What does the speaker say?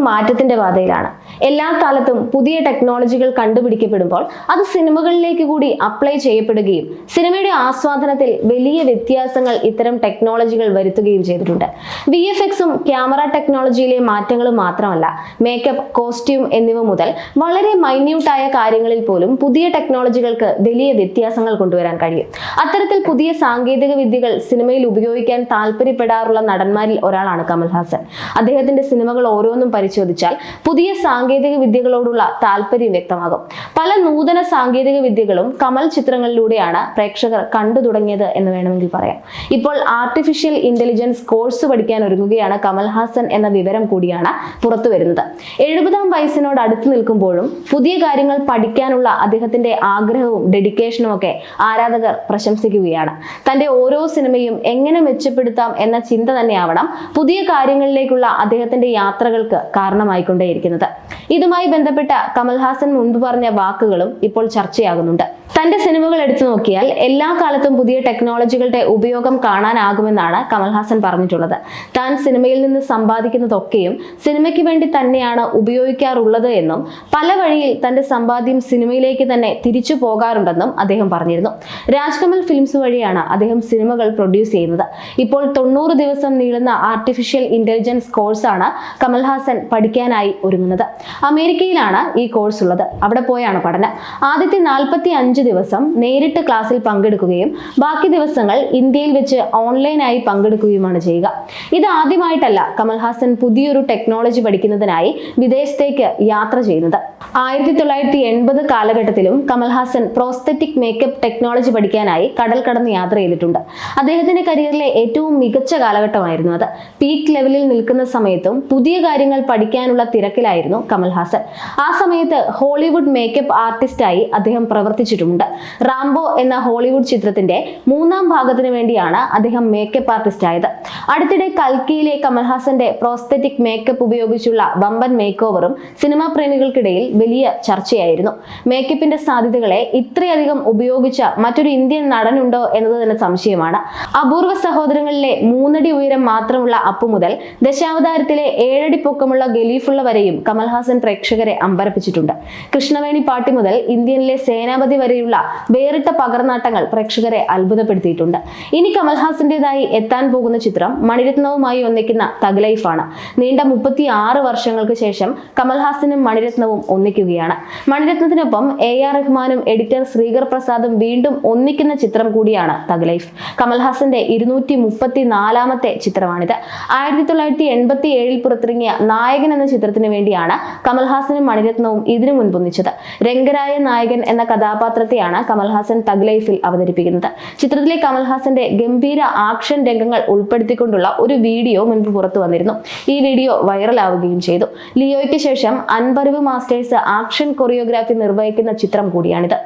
മാറ്റത്തിന്റെ പാതയിലാണ്. എല്ലാ കാലത്തും പുതിയ ടെക്നോളജികൾ കണ്ടുപിടിക്കപ്പെടുമ്പോൾ അത് സിനിമകളിലേക്ക് കൂടി അപ്ലൈ ചെയ്യപ്പെടുകയും സിനിമയുടെ ആസ്വാദനത്തിൽ വലിയ വ്യത്യാസങ്ങൾ ഇത്തരം ടെക്നോളജികൾ വരുത്തുകയും ചെയ്തിട്ടുണ്ട്. വി എഫ് എക്സും ക്യാമറ ടെക്നോളജിയിലെ മാറ്റങ്ങളും മാത്രമല്ല മേക്കപ്പ് കോസ്റ്റ്യൂം എന്നിവ മുതൽ വളരെ മൈന്യൂട്ടായ കാര്യങ്ങളിൽ പോലും പുതിയ ടെക്നോളജികൾക്ക് വലിയ വ്യത്യാസങ്ങൾ കൊണ്ടുവരാൻ കഴിയും. അത്തരത്തിൽ പുതിയ സാങ്കേതിക വിദ്യകൾ സിനിമയിൽ ഉപയോഗിക്കാൻ താല്പര്യപ്പെടാറുള്ള നടന്മാരിൽ ഒരാളാണ് കമൽഹാസൻ. അദ്ദേഹത്തിന്റെ സിനിമകൾ ഓരോന്നും പരിശോധിച്ചാൽ പുതിയ സാങ്കേതിക വിദ്യകളോടുള്ള താല്പര്യം വ്യക്തമാകും. പല നൂതന സാങ്കേതിക വിദ്യകളും കമൽ ചിത്രങ്ങളിലൂടെയാണ് പ്രേക്ഷകർ കണ്ടു തുടങ്ങിയത് എന്ന് വേണമെങ്കിൽ പറയാം. ഇപ്പോൾ ആർട്ടിഫിഷ്യൽ ഇന്റലിജൻസ് കോഴ്സ് പഠിക്കാൻ ഒരുങ്ങുകയാണ് കമൽഹാസൻ എന്ന വിവരം കൂടിയാണ് പുറത്തു വരുന്നത്. എഴുപതാം വയസ്സിനോട് അടുത്ത് നിൽക്കുമ്പോഴും പുതിയ കാര്യങ്ങൾ പഠിക്കാനുള്ള അദ്ദേഹത്തിന്റെ ആഗ്രഹവും ഡെഡിക്കേഷനും ഒക്കെ ആരാധകർ പ്രശംസിക്കുകയാണ്. തന്റെ ഓരോ സിനിമയും എങ്ങനെ മെച്ചപ്പെടുത്താം എന്ന ചിന്ത തന്നെയാവണം പുതിയ കാര്യങ്ങളിലേക്കുള്ള അദ്ദേഹത്തിന്റെ യാത്രകൾക്ക് കാരണമായിക്കൊണ്ടേയിരിക്കുന്നത്. ഇതുമായി ബന്ധപ്പെട്ട കമൽഹാസൻ മുൻപ് പറഞ്ഞ വാക്കുകളും ഇപ്പോൾ ചർച്ചയാകുന്നുണ്ട്. തന്റെ സിനിമകൾ എടുത്തു നോക്കിയാൽ എല്ലാ കാലത്തും പുതിയ ടെക്നോളജികളുടെ ഉപയോഗം കാണാനാകുമെന്നാണ് കമൽഹാസൻ പറഞ്ഞിട്ടുള്ളത്. താൻ സിനിമയിൽ നിന്ന് സമ്പാദിക്കുന്നതൊക്കെയും സിനിമയ്ക്ക് വേണ്ടി തന്നെയാണ് ഉപയോഗിക്കാറുള്ളത് എന്നും പല വഴിയിൽ തന്റെ സമ്പാദ്യം സിനിമയിലേക്ക് തന്നെ തിരിച്ചു പോകാറുണ്ടെന്നും അദ്ദേഹം പറഞ്ഞിരുന്നു. രാജ്കമൽ ഫിലിംസ് വഴിയാണ് അദ്ദേഹം സിനിമകൾ പ്രൊഡ്യൂസ് ചെയ്യുന്നത്. ഇപ്പോൾ തൊണ്ണൂറ് ദിവസം നീളുന്ന ആർട്ടിഫിഷ്യൽ ഇന്റലിജൻസ് കോഴ്സാണ് കമൽഹാസൻ പഠിക്കാനായി ഒരുങ്ങുന്നത്. അമേരിക്കയിലാണ് ഈ കോഴ്സ് ഉള്ളത്. അവിടെ പോയാണ്? പഠനം. ആദ്യത്തെ നാൽപ്പത്തി അഞ്ച് ദിവസം നേരിട്ട് ക്ലാസ്സിൽ പങ്കെടുക്കുകയും ബാക്കി ദിവസങ്ങൾ ഇന്ത്യയിൽ വെച്ച് ഓൺലൈനായി പങ്കെടുക്കുകയുമാണ് ചെയ്യുക. ഇത് ആദ്യമായിട്ടല്ല കമൽഹാസൻ പുതിയൊരു ടെക്നോളജി പഠിക്കുന്നതിനായി വിദേശത്തേക്ക് യാത്ര ചെയ്യുന്നത്. ആയിരത്തി തൊള്ളായിരത്തി എൺപത് കാലഘട്ടത്തിലും കമൽഹാസൻ പ്രോസ്തറ്റിക് മേക്കപ്പ് ടെക്നോളജി പഠിക്കാനായി കടൽ കടന്ന് യാത്ര ചെയ്തിട്ടുണ്ട്. അദ്ദേഹത്തിന്റെ കരിയറിലെ ഏറ്റവും മികച്ച കാലഘട്ടമായിരുന്നു അത്. പീക്ക് ലെവലിൽ നിൽക്കുന്ന സമയത്തും പുതിയ കാര്യങ്ങൾ പഠിക്കാനുള്ള തിരക്കിലായിരുന്നു കമൽഹാസൻ ആ സമയത്ത് ഹോളിവുഡ് മേക്കപ്പ് ആർട്ടിസ്റ്റായി അദ്ദേഹം പ്രവർത്തിച്ചിട്ടുമുണ്ട്. റാംബോ എന്ന ഹോളിവുഡ് ചിത്രത്തിന്റെ മൂന്നാം ഭാഗത്തിന് വേണ്ടിയാണ് അദ്ദേഹം മേക്കപ്പ് ആർട്ടിസ്റ്റ് ആയത്. അടുത്തിടെ കൽക്കിയിലെ കമൽഹാസന്റെ പ്രോസ്തറ്റിക് മേക്കപ്പ് ഉപയോഗിച്ചുള്ള വമ്പൻ മേക്ക് ഓവറും സിനിമാ പ്രേമികൾക്കിടയിൽ വലിയ ചർച്ചയായിരുന്നു. മേക്കപ്പിന്റെ സാധ്യതകളെ ഇത്രയധികം ഉപയോഗിച്ച മറ്റൊരു ഇന്ത്യൻ നടനുണ്ടോ എന്നത് തന്നെ സംശയമാണ്. അപൂർവ സഹോദരങ്ങളിലെ മൂന്നടി ഉയരം മാത്രമുള്ള അപ്പു മുതൽ ദശാവതാരത്തിലെ ഏഴടി പൊക്കമുള്ള ഗലീഫുള്ള വരെയും കമൽഹാസൻ പ്രേക്ഷകരെ അമ്പരപ്പിച്ചിട്ടുണ്ട്. കൃഷ്ണവേണി പാട്ടി മുതൽ ഇന്ത്യനിലെ സേനാപതി വരെയുള്ള വേറിട്ട പകർനാട്ടങ്ങൾ പ്രേക്ഷകരെ അത്ഭുതപ്പെടുത്തിയിട്ടുണ്ട്. ഇനി കമൽഹാസന്റേതായി എത്താൻ പോകുന്ന ചിത്രം മണിരത്നവുമായി ഒന്നിക്കുന്ന തഗ് ലൈഫാണ്. നീണ്ട മുപ്പത്തി ആറ് വർഷങ്ങൾക്ക് ശേഷം കമൽഹാസനും മണിരത്നവും ഒന്നിക്കുകയാണ്. മണിരത്നത്തിനൊപ്പം എ ആർ റഹ്മാനും എഡിറ്റർ ശ്രീകർ പ്രസാദും വീണ്ടും ഒന്നിക്കുന്ന ചിത്രം കൂടിയാണ് തഗ് ലൈഫ്. കമൽഹാസന്റെ ഇരുന്നൂറ്റി മുപ്പത്തി നാലാമത്തെ ചിത്രമാണിത്. ആയിരത്തി തൊള്ളായിരത്തി എൺപത്തി ഏഴിൽ പുറത്തിറങ്ങിയ നായകൻ എന്ന ചിത്രത്തിന് വേണ്ടിയാണ് കമൽഹാസനും മണിരത്നവും ഇതിനു മുൻപൊന്നിച്ചത് രംഗരായ നായകൻ എന്ന കഥാപാത്രത്തെയാണ് കമൽഹാസൻ തഗ് ലൈഫിൽ അവതരിപ്പിക്കുന്നത്. ചിത്രത്തിലെ കമൽഹാസന്റെ ഗംഭീര ആക്ഷൻ രംഗങ്ങൾ ഉൾപ്പെടുത്തിക്കൊണ്ടുള്ള ഒരു വീഡിയോ മുൻപ് പുറത്തു വന്നിരുന്നു. ഈ വീഡിയോ വൈറലാവുകയും ചെയ്തു. ലിയോയ്ക്ക് ശേഷം അൻപറിവ് മാസ്റ്റേഴ്സ് ആക്ഷൻ കൊറിയോഗ്രാഫി നിർവഹിക്കുന്ന ചിത്രം കൂടിയാണിത്.